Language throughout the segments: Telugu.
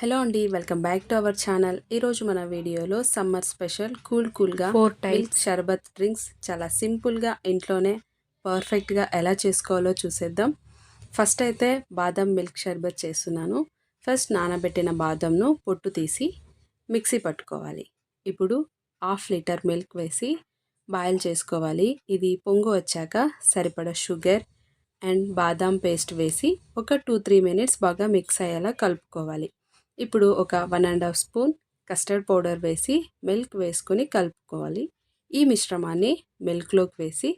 హలో అండి welcome back to our channel. ఈరోజు మన వీడియోలో సమ్మర్ స్పెషల్ కూల్ కూల్గా Four మిల్క్ షర్బత్ డ్రింక్స్ చాలా సింపుల్గా ఇంట్లోనే పర్ఫెక్ట్గా ఎలా చేసుకోవాలో చూసేద్దాం. ఫస్ట్ అయితే బాదం మిల్క్ షర్బత్ చేస్తున్నాను. ఫస్ట్ నానబెట్టిన బాదంను పొట్టు తీసి మిక్సీ పట్టుకోవాలి. ఇప్పుడు హాఫ్ లీటర్ మిల్క్ వేసి బాయిల్ చేసుకోవాలి. ఇది పొంగు వచ్చాక సరిపడా షుగర్ అండ్ బాదాం పేస్ట్ వేసి ఒక టూ త్రీ మినిట్స్ బాగా మిక్స్ అయ్యేలా కలుపుకోవాలి. ఇప్పుడు ఒక one and half spoon custard powder వేసి మిల్క్ వేసుకొని కలుపుకోవాలి. ఈ మిశ్రమాన్ని మిల్క్లోకి వేసి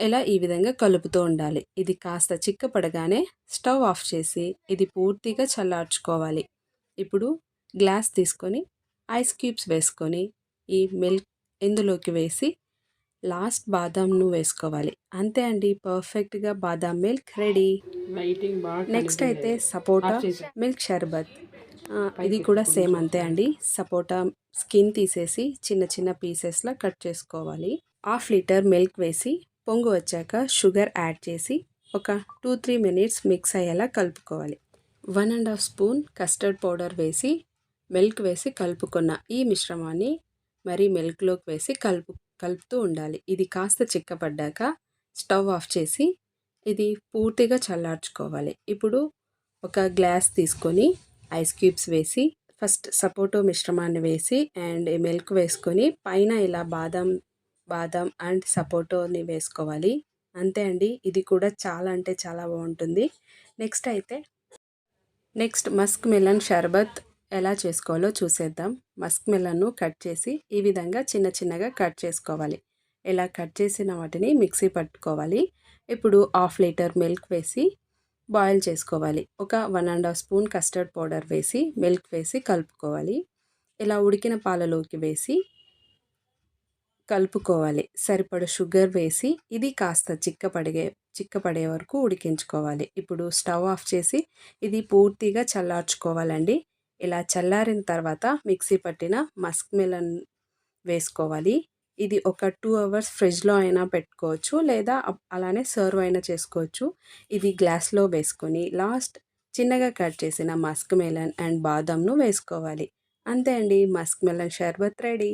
ఇలా ఈ విధంగా కలుపుతూ ఉండాలి. ఇది కాస్త చిక్కపడగానే స్టవ్ ఆఫ్ చేసి ఇది పూర్తిగా చల్లార్చుకోవాలి. ఇప్పుడు గ్లాస్ తీసుకొని ఐస్ క్యూబ్స్ వేసుకొని ఈ మిల్క్ ఇందులోకి వేసి లాస్ట్ బాదాంను వేసుకోవాలి. అంతే అండి పర్ఫెక్ట్గా బాదాం మిల్క్ రెడీ. నెక్స్ట్ అయితే సపోటా మిల్క్ షర్బత్. ఇది కూడా సేమ్ అంతే అండి. సపోటా స్కిన్ తీసేసి చిన్న చిన్న పీసెస్లా కట్ చేసుకోవాలి. హాఫ్ లీటర్ మిల్క్ వేసి పొంగు వచ్చాక షుగర్ యాడ్ చేసి ఒక టూ త్రీ మినిట్స్ మిక్స్ అయ్యేలా కలుపుకోవాలి. One and half spoon custard powder వేసి మిల్క్ వేసి కలుపుకున్న ఈ మిశ్రమాన్ని మరి మిల్క్లోకి వేసి కలుపు కలుపుతూ ఉండాలి. ఇది కాస్త చిక్కపడ్డాక స్టవ్ ఆఫ్ చేసి ఇది పూర్తిగా చల్లార్చుకోవాలి. ఇప్పుడు ఒక గ్లాస్ తీసుకొని ఐస్ క్యూబ్స్ వేసి ఫస్ట్ సపోటో మిశ్రమాన్ని వేసి అండ్ మిల్క్ వేసుకొని పైన ఇలా బాదం బాదం అండ్ సపోటోని వేసుకోవాలి. అంతే అండి. ఇది కూడా చాలా అంటే చాలా బాగుంటుంది. నెక్స్ట్ అయితే నెక్స్ట్ మస్క్ మిలన్ షర్బత్ ఎలా చేసుకోవాలో చూసేద్దాం. మస్క్ మిలన్ను కట్ చేసి ఈ విధంగా చిన్న చిన్నగా కట్ చేసుకోవాలి. ఇలా కట్ చేసిన వాటిని మిక్సీ పట్టుకోవాలి. ఇప్పుడు హాఫ్ లీటర్ మిల్క్ వేసి బాయిల్ చేసుకోవాలి. ఒక one and half spoon custard powder వేసి మిల్క్ వేసి కలుపుకోవాలి. ఇలా ఉడికిన పాలలోకి వేసి కలుపుకోవాలి. సరిపడ షుగర్ వేసి ఇది కాస్త చిక్కపడిగే చిక్కపడే వరకు ఉడికించుకోవాలి. ఇప్పుడు స్టవ్ ఆఫ్ చేసి ఇది పూర్తిగా చల్లార్చుకోవాలండి. ఇలా చల్లారిన తర్వాత మిక్సీ పట్టిన మస్క్ మిలన్ వేసుకోవాలి. ఇది ఒక టూ అవర్స్ ఫ్రిడ్జ్లో అయినా పెట్టుకోవచ్చు లేదా అలానే సర్వ్ అయినా చేసుకోవచ్చు. ఇది గ్లాస్లో వేసుకొని లాస్ట్ చిన్నగా కట్ చేసిన మస్క్ మెలన్ అండ్ బాదంను వేసుకోవాలి. అంతే అండి musk melon sharbat ready.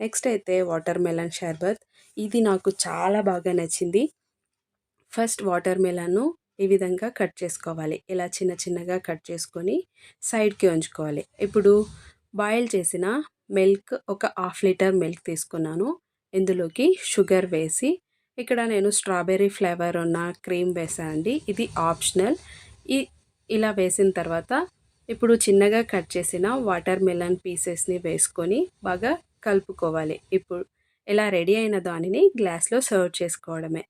Next అయితే వాటర్ మెలన్ షర్బత్. ఇది నాకు చాలా బాగా నచ్చింది. ఫస్ట్ వాటర్ మెలన్ను ఈ విధంగా కట్ చేసుకోవాలి. ఇలా చిన్న చిన్నగా కట్ చేసుకొని సైడ్కి ఉంచుకోవాలి. ఇప్పుడు బాయిల్ చేసిన మిల్క్ ఒక హాఫ్ లీటర్ మిల్క్ తీసుకున్నాను. ఇందులోకి షుగర్ వేసి ఇక్కడ నేను స్ట్రాబెర్రీ ఫ్లేవర్ ఉన్న క్రీమ్ వేసాను అండి ఇది ఆప్షనల్. ఈ ఇలా వేసిన తర్వాత ఇప్పుడు చిన్నగా కట్ చేసిన వాటర్ మెలన్ పీసెస్ని వేసుకొని బాగా కలుపుకోవాలి. ఇప్పుడు ఇలా రెడీ అయిన దానిని గ్లాస్లో సర్వ్ చేసుకోవడమే.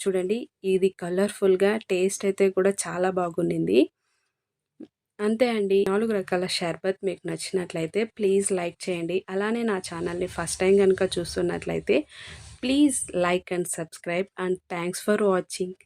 చూడండి ఇది కలర్ఫుల్గా టేస్ట్ అయితే కూడా చాలా బాగుండింది. అంతే అండి. నాలుగు రకాల షర్బత్ మీకు నచ్చినట్లయితే ప్లీజ్ లైక్ చేయండి. అలానే నా ఛానల్ని ఫస్ట్ టైం కనుక చూస్తున్నట్లయితే please like and subscribe and thanks for watching.